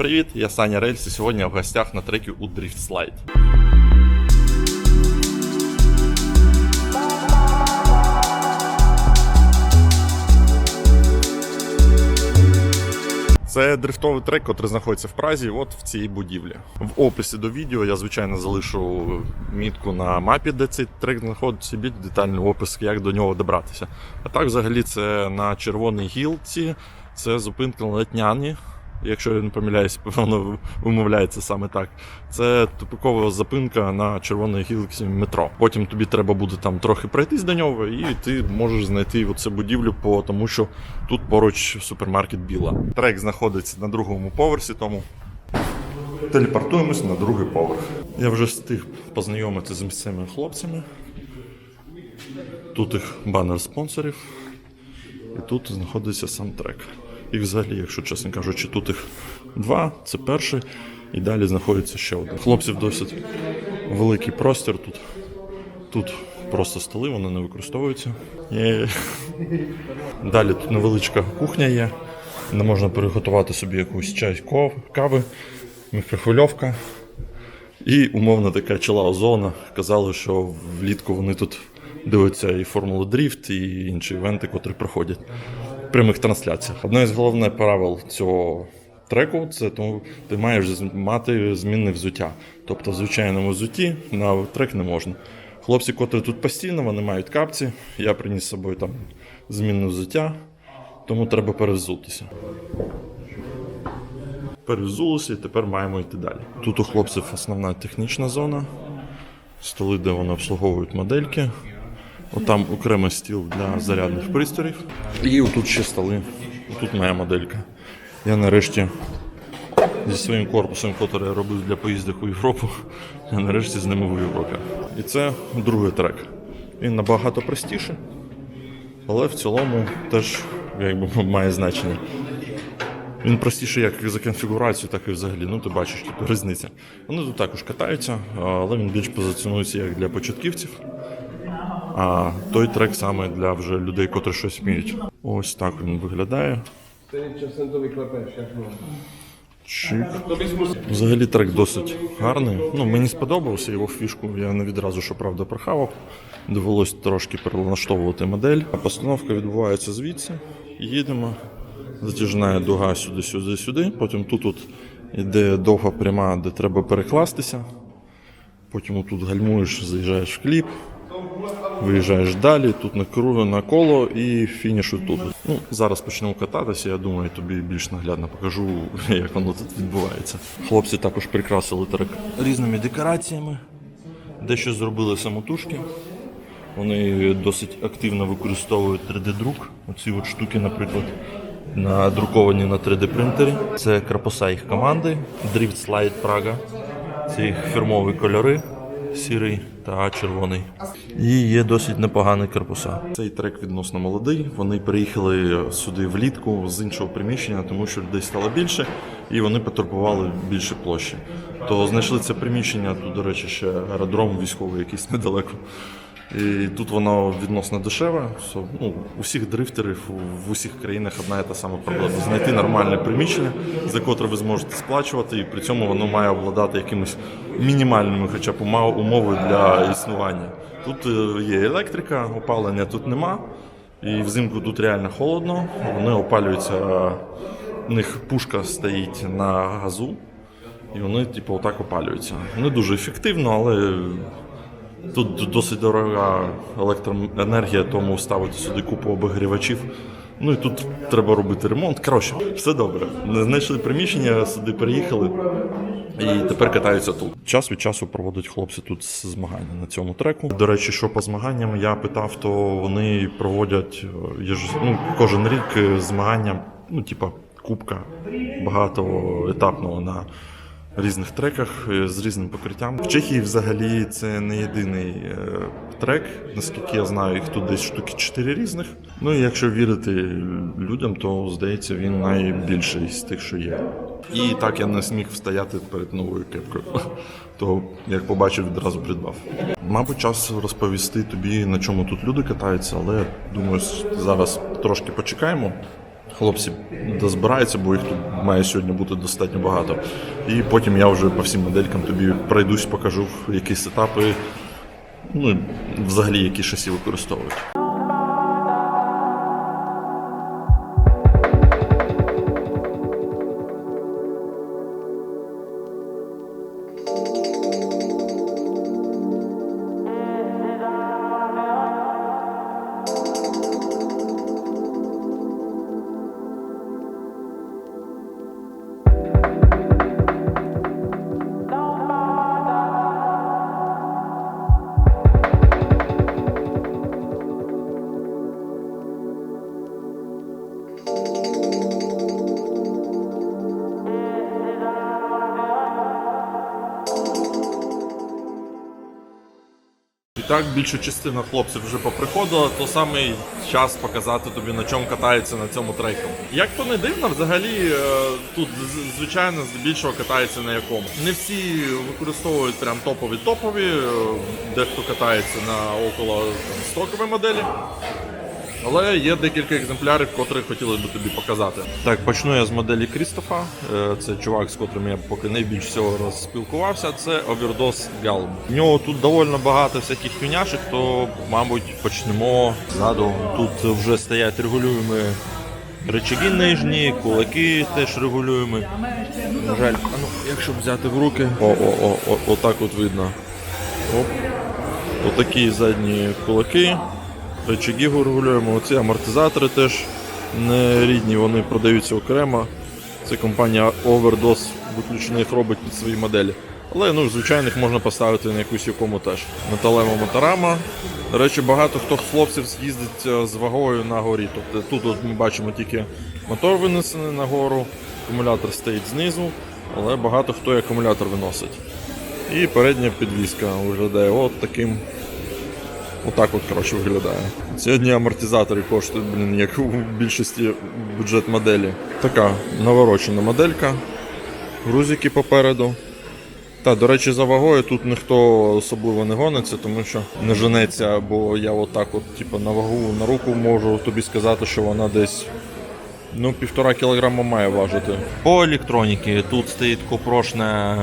Привіт, я Саня Рельс і сьогодні в гостях на трекі у Drift Slide. Це дрифтовий трек, який знаходиться в Празі, от в цій будівлі. В описі до відео я, звичайно, залишу мітку на мапі, де цей трек знаходиться, більш детальний опис, як до нього добратися. А так, взагалі, це на червоній гілці, це зупинка на Летняні. Якщо я не помиляюсь, воно вимовляється саме так. Це тупикова зупинка на червоній гілці метро. Потім тобі треба буде там трохи пройтись до нього, і ти можеш знайти оцю будівлю, по тому що тут поруч супермаркет Біла. Трек знаходиться на другому поверсі, тому телепортуємось на другий поверх. Я вже встиг познайомитися з місцевими хлопцями. Тут їх банер спонсорів. І тут знаходиться сам трек. І взагалі, якщо чесно кажучи, тут їх два, це перший, і далі знаходиться ще один. Хлопців досить великий простір тут. Тут просто столи, вони не використовуються. І... Далі тут невеличка кухня є, де можна приготувати собі якусь чай, кави, мікрохвильовка. І умовно така чилаут зона. Казали, що влітку вони тут дивляться і Формулу Дріфт, і інші івенти, котрі проходять прямих трансляціях. Одне з головних правил цього треку це тому ти маєш мати змінне взуття. Тобто в звичайному взутті на трек не можна. Хлопці, котрі тут постійно, вони мають капці. Я приніс з собою там змінне взуття, тому треба перевзутися. Перевзулися і тепер маємо йти далі. Тут у хлопців основна технічна зона, столи, де вони обслуговують модельки. Отам окремий стіл для зарядних пристроїв. І отут ще столи. Тут моя моделька. Я нарешті зі своїм корпусом, який я робив для поїздок у Європу, я нарешті з ними в Європі. І це другий трек. Він набагато простіший, але в цілому теж якби, має значення. Він простіший як за конфігурацією, так і взагалі. Ну, ти бачиш, тут різниця. Вони тут також катаються, але він більш позиціонується як для початківців. А той трек саме для вже людей, котрі щось вміють. Ось так він виглядає. Чик. Взагалі трек досить гарний. Ну, мені сподобався його фішку. Я не відразу, що правда, прохавав. Довелось трошки перелаштовувати модель. А Постановка відбувається звідси. Їдемо. Затяжна дуга сюди, сюди, сюди. Потім тут от іде довга пряма, де треба перекластися. Потім тут гальмуєш, заїжджаєш в кліп. Виїжджаєш далі, тут на кругу на коло і фінішуй тут. Ну, зараз почнемо кататися, я думаю, тобі більш наглядно покажу, як воно тут відбувається. Хлопці також прикрасили трек різними декораціями, дещо зробили самотужки. Вони досить активно використовують 3D-друк. Оці от штуки, наприклад, надруковані на 3D принтері. Це крапоса їх команди, Drift Slide Praga. Це їх фірмові кольори, сірий та червоний. І є досить непогані корпуса. Цей трек відносно молодий. Вони приїхали сюди влітку з іншого приміщення, тому що людей стало більше, і вони потребували більше площі. То знайшли це приміщення. Тут, до речі, ще аеродром військовий якийсь недалеко. І тут воно відносно дешеве. Ну, у дрифтерів в усіх країнах одна і та сама проблема. Знайти нормальне приміщення, за котре ви зможете сплачувати, і при цьому воно має обладати якимись мінімальними, хоча б умови для існування. Тут е, є електрика, опалення тут нема. І взимку тут реально холодно. Вони опалюються. У них пушка стоїть на газу, і вони, типу, отак опалюються. Не дуже ефективно, але Тут досить дорога електроенергія, тому ставити сюди купу обігрівачів. Ну і тут треба робити ремонт. Коротше, все добре. Знайшли приміщення, сюди переїхали і тепер катаються тут. Час від часу проводять хлопці тут змагання на цьому треку. До речі, що по змаганням я питав, то вони проводять е, ну, кожен рік е, змагання, ну, типа кубка багатоетапного на різних треках е, з різним покриттям. В Чехії взагалі це не єдиний е, трек. Наскільки я знаю, їх тут десь штуки 4 різних. Ну і якщо вірити людям, то здається він найбільший з тих, що є. І так я не зміг встояти перед новою кепкою. То як побачив, відразу придбав. Мабуть, час розповісти тобі, на чому тут люди катаються, але думаю, зараз трошки почекаємо. Хлопці дозбираються, бо їх тут має сьогодні бути достатньо багато. І потім я вже по всім моделькам тобі пройдусь, покажу, які сетапи, ну і взагалі які шасі використовують. Так, більша частина хлопців вже поприходила, то самий час показати тобі, на чому катаються на цьому треку. Як то не дивно, взагалі е, тут звичайно здебільшого катаються на якому. Не всі використовують прям топові топові, е, дехто катається на около там, стокової моделі. Але є декілька екземплярів, котрі хотіли би тобі показати. Так, почну я з моделі Крістофа. Е, Це чувак, з котрим я поки найбільш всього розспілкувався. Це Overdose Galm. В нього тут доволі багато всяких юняшек, то, мабуть, почнемо ззаду. Тут вже стоять регулюємі речаги нижні, кулаки теж регулюємі. На жаль, а ну, якщо взяти в руки. О-о-о, о, отак от видно. Оп. Отакі задні кулаки. Рычаги регулюємо. Оці амортизатори теж не рідні, вони продаються окремо. Це компанія Overdose виключно їх робить під свої моделі. Але ну, звичайно, їх можна поставити на якусь якому теж. Металева моторама. До речі, багато хто з хлопців їздить е, з вагою на горі. Тобто тут от ми бачимо тільки мотор винесений на гору, акумулятор стоїть знизу, але багато хто і акумулятор виносить. І передня підвіска виглядає от таким Отак от, коротше, виглядає. Ці одні амортизатори коштують, блін, як у більшості бюджет моделі. Така наворочена моделька. Грузики попереду. Та, до речі, за вагою тут ніхто особливо не гониться, тому що не женеться, бо я отак от, типу, на вагу на руку можу тобі сказати, що вона десь ну, півтора кілограма має важити. По електроніки тут стоїть купрошне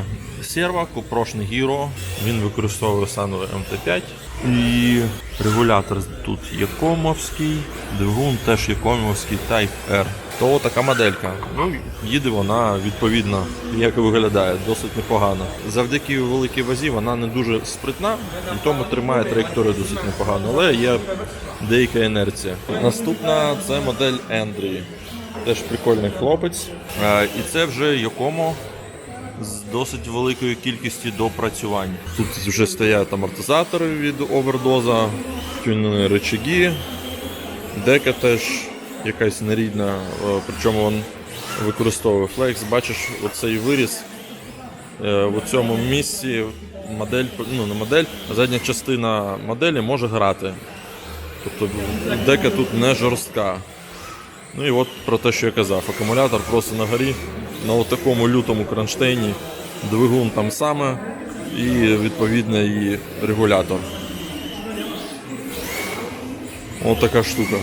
серво, купрошне гіро. Він використовує саме МТ5. І регулятор тут Якомовський, двигун теж Якомовський Type R. То така моделька. Ну, їде вона відповідно, як виглядає, досить непогано. Завдяки великій вазі вона не дуже спритна, і тому тримає траєкторію досить непогано, але є деяка інерція. Наступна це модель Ендрі. Теж прикольний хлопець. Е, І це вже Якомо з досить великою кількістю допрацювань. Тут вже стоять амортизатори від овердоза, тюнені рычаги, дека теж якась нерідна, е, причому він використовує флекс. Бачиш, оцей виріз е, в цьому місці модель, ну не модель, а задня частина моделі може грати. Тобто дека тут не жорстка. Ну і от про те, що я казав, акумулятор просто на горі, на такому лютому кронштейні, двигун там саме і відповідно і регулятор. Ось така штука.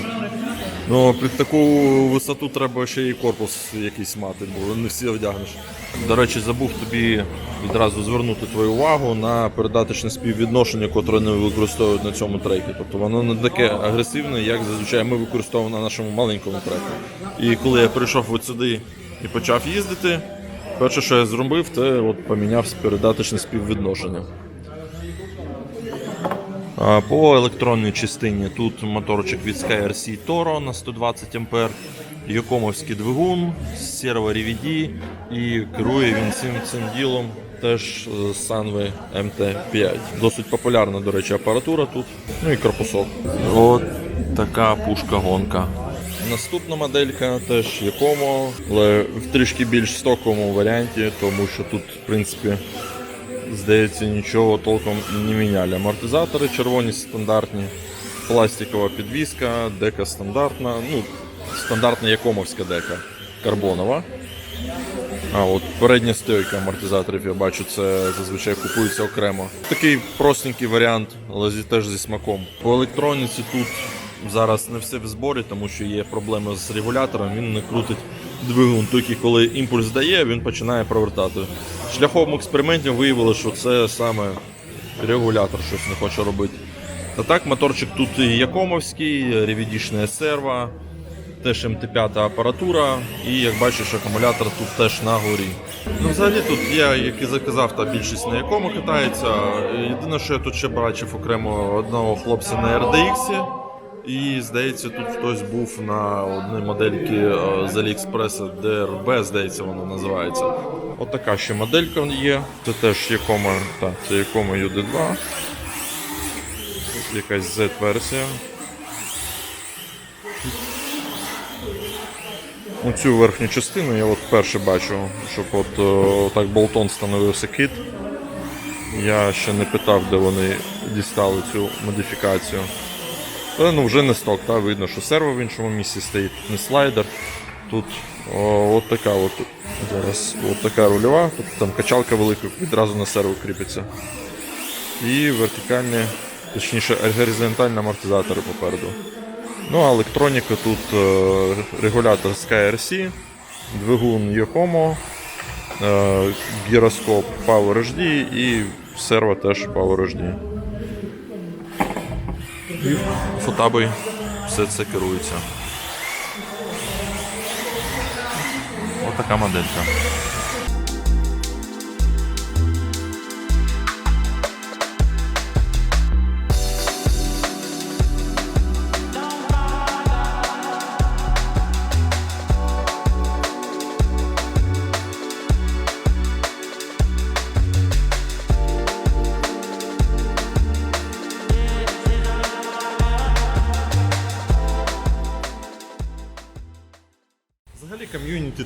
Ну, під таку висоту треба ще і корпус якийсь мати, бо не всі одягнеш. До речі, забув тобі відразу звернути твою увагу на передаточне співвідношення, котре не використовують на цьому трекі. Тобто воно не таке агресивне, як зазвичай ми використовуємо на нашому маленькому треку. І коли я прийшов от сюди і почав їздити, перше, що я зробив, це от поміняв передаточне співвідношення. По електронній частині тут моторчик від SkyRC Toro на 120 А, Йокомовський двигун, серво RVD і керує він цим цим ділом теж з Sunway MT5. Досить популярна, до речі, апаратура тут. Ну і корпусок. От така пушка-гонка. Наступна моделька теж Якомо, але в трішки більш стоковому варіанті, тому що тут, в принципі, здається, нічого толком не міняли. Амортизатори червоні стандартні, пластикова підвіска, дека стандартна, ну, стандартна якомовська дека карбонова. А от передня стойка амортизаторів, я бачу, це зазвичай купується окремо. Такий простенький варіант, але теж зі смаком. По електроніці тут зараз не все в зборі, тому що є проблеми з регулятором, він не крутить двигун. Тільки коли імпульс дає, він починає провертати. Шляхом експериментів виявили, що це саме регулятор щось не хоче робити. Та так, моторчик тут і Якомовський, ревідішна серва, теж МТ5 апаратура, і як бачиш, акумулятор тут теж на горі. Ну, взагалі тут я, як і заказав, та більшість на якому катається. Єдине, що я тут ще бачив окремо одного хлопця на RDX. І здається, тут хтось був на одній модельці е, з Aliexpress DRB, здається, вона називається. От ще моделька є. Це теж якома, так, це якома UD2. Тут якась Z-версія. Оцю верхню частину я от вперше бачу, щоб от е, так болтон становився кит. Я ще не питав, де вони дістали цю модифікацію. Але ну вже не сток, та видно, що серво в іншому місці стоїть, не слайдер. Тут о, от така от зараз от така рульова, тут там качалка велика, відразу на серво кріпиться. І вертикальні, точніше горизонтальні амортизатори попереду. Ну а електроніка тут е, регулятор SkyRC, двигун Yokomo, е, гіроскоп Power HD і серво теж Power HD. І фотабой все це керується. Отака моделька. Взагалі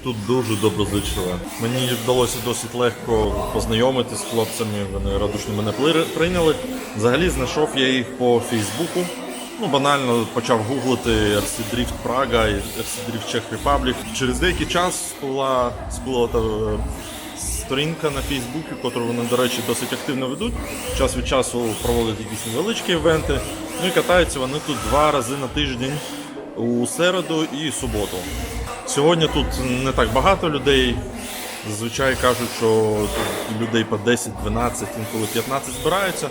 тут дуже доброзичливе. Мені вдалося досить легко познайомитися з хлопцями, вони радушно мене прийняли. Взагалі знайшов я їх по Фейсбуку. Ну, банально почав гуглити RC Drift і RC Drift Czech Republic. Через деякий час спала та е, сторінка на Фейсбуці, яку вони, до речі, досить активно ведуть. Час від часу проводять якісь невеличкі івенти. Ну і катаються вони тут два рази на тиждень у середу і суботу. Сьогодні тут не так багато людей. Зазвичай кажуть, що тут людей по 10, 12, інколи 15 збираються.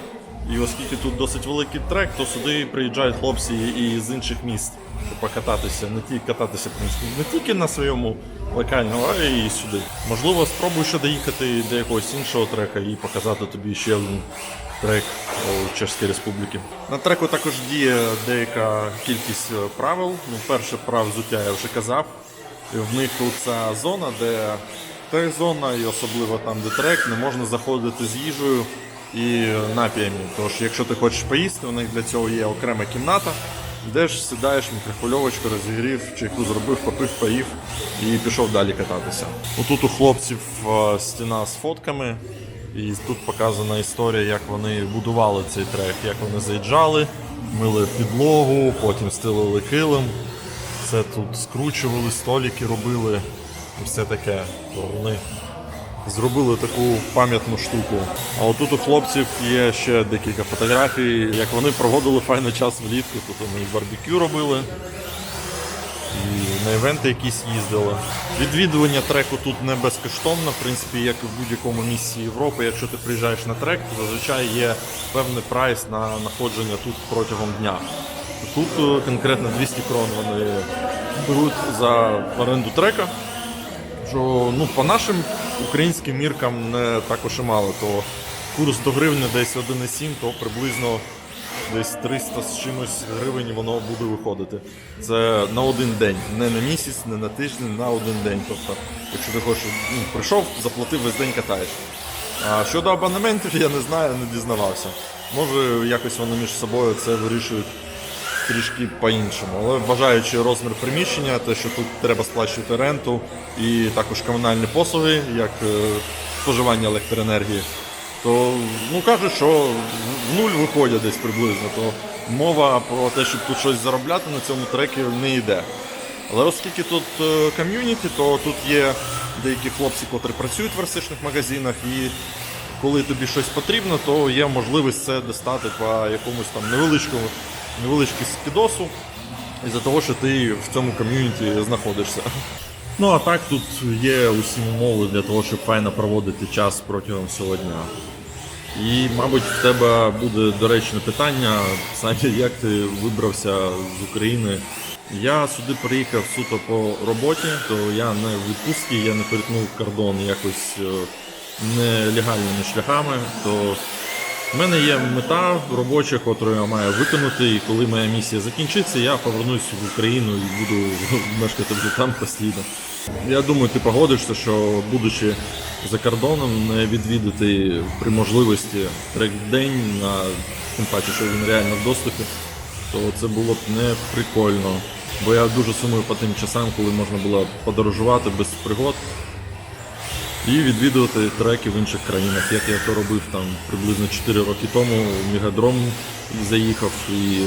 І оскільки тут досить великий трек, то сюди приїжджають хлопці і з інших міст, щоб покататися, не тільки кататися не тільки на своєму локальному, а й сюди. Можливо, спробую ще доїхати до якогось іншого трека і показати тобі ще один трек у Чеській Республіки. На треку також діє деяка кількість е, правил. Ну, перше прав взуття я вже казав. В них тут ця зона, де трек-зона, і особливо там, де трек, не можна заходити з їжею і напіями. Тож, якщо ти хочеш поїсти, у них для цього є окрема кімната, де ж сідаєш мікрохвильовочку, розігрів, чайку зробив, попив, поїв і пішов далі кататися. Отут у хлопців е, стіна з фотками, і тут показана історія, як вони будували цей трек, як вони заїжджали, мили підлогу, потім стелили килим. Це тут скручували, столики робили і все таке. То вони зробили таку пам'ятну штуку. А отут у хлопців є ще декілька фотографій, як вони проводили файний час влітку. Тут вони і барбекю робили, і на івенти якісь їздили. Відвідування треку тут не безкоштовно, в принципі, як і в будь-якому місці Європи. Якщо ти приїжджаєш на трек, то зазвичай є певний прайс на знаходження тут протягом дня. Тут е, конкретно 200 крон вони беруть за оренду трека. Що ну, по нашим українським міркам не також і мало, то курс до гривні десь 1,7, то приблизно десь 300 з чимось гривень воно буде виходити. Це на один день, не на місяць, не на тиждень, на один день. Тобто, якщо ти хочеш, ну, прийшов, заплатив весь день катаєш. А щодо абонементів, я не знаю, не дізнавався. Може, якось вони між собою це вирішують трішки по-іншому. Але вважаючи розмір приміщення, те, що тут треба сплачувати ренту і також комунальні послуги, як е, споживання електроенергії, то ну кажуть, що в нуль виходять десь приблизно. То мова про те, щоб тут щось заробляти на цьому трекі не йде. Але оскільки тут е, ком'юніті, то тут є деякі хлопці, котрі працюють в версичних магазинах, і коли тобі щось потрібно, то є можливість це достати по якомусь там невеличкому невеличкий скидосу, із-за того, що ти в цьому ком'юніті знаходишся. Ну а так тут є усі умови для того, щоб файно проводити час протягом всього дня. І, мабуть, в тебе буде доречне питання, саме як ти вибрався з України. Я сюди приїхав суто по роботі, то я не в відпустці, я не перетнув кордон якось е, нелегальними шляхами. То в мене є мета робоча, яку я маю виконати, і коли моя місія закінчиться, я повернусь в Україну і буду мешкати вже там постійно. Я думаю, ти погодишся, що будучи за кордоном, не відвідати при можливості трек-день, на тим паче, що він реально в доступі, то це було б не прикольно. Бо я дуже сумую по тим часам, коли можна було подорожувати без пригод і відвідувати треки в інших країнах, як я то робив там приблизно 4 роки тому. В Мегадром заїхав, і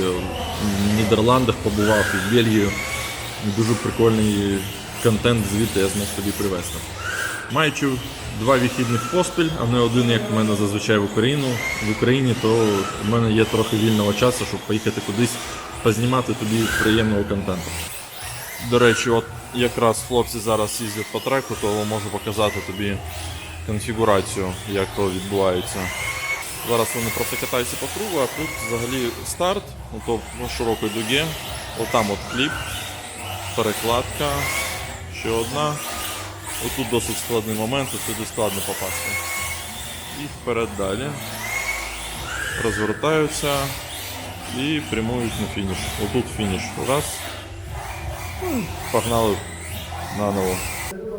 в Нідерландах побував, і в Бельгію. Дуже прикольний контент звідти я змог тобі привезти. Маючи два вихідних поспіль, а не один, як в мене зазвичай в Україну. В Україні, то в мене є трохи вільного часу, щоб поїхати кудись познімати тобі приємного контенту. До речі, от якраз хлопці зараз їздять по треку, то можу показати тобі конфігурацію, як то відбувається. Зараз вони просто катаються по кругу, а тут взагалі старт, ну, то по широкої дугі. Отам от кліп, перекладка, ще одна. Отут досить складний момент, сюди складно попасти. І вперед далі. Розвертаються і прямують на фініш. Отут фініш. Раз. Погнали наново.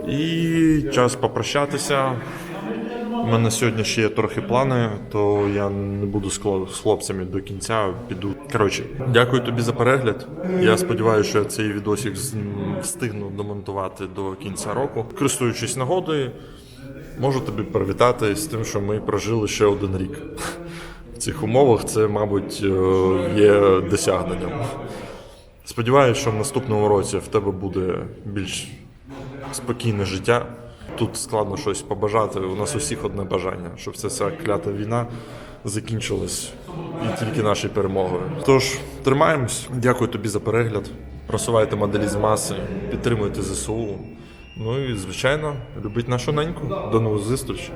І час попрощатися. У мене сьогодні ще є трохи плани, то я не буду з хлопцями до кінця. Піду. Коротше, дякую тобі за перегляд. Я сподіваюся, що я цей відосик встигну домонтувати до кінця року. Користуючись нагодою, можу тобі привітати з тим, що ми прожили ще один рік. В цих умовах це, мабуть, е, є досягненням. Сподіваюся, що в наступному році в тебе буде більш спокійне життя. Тут складно щось побажати. У нас усіх одне бажання, щоб ця вся клята війна закінчилась і тільки нашою перемогою. Тож тримаємось. Дякую тобі за перегляд. Просувайте моделі з маси, підтримуйте ЗСУ. Ну і звичайно, любіть нашу неньку. До нових зустрічей.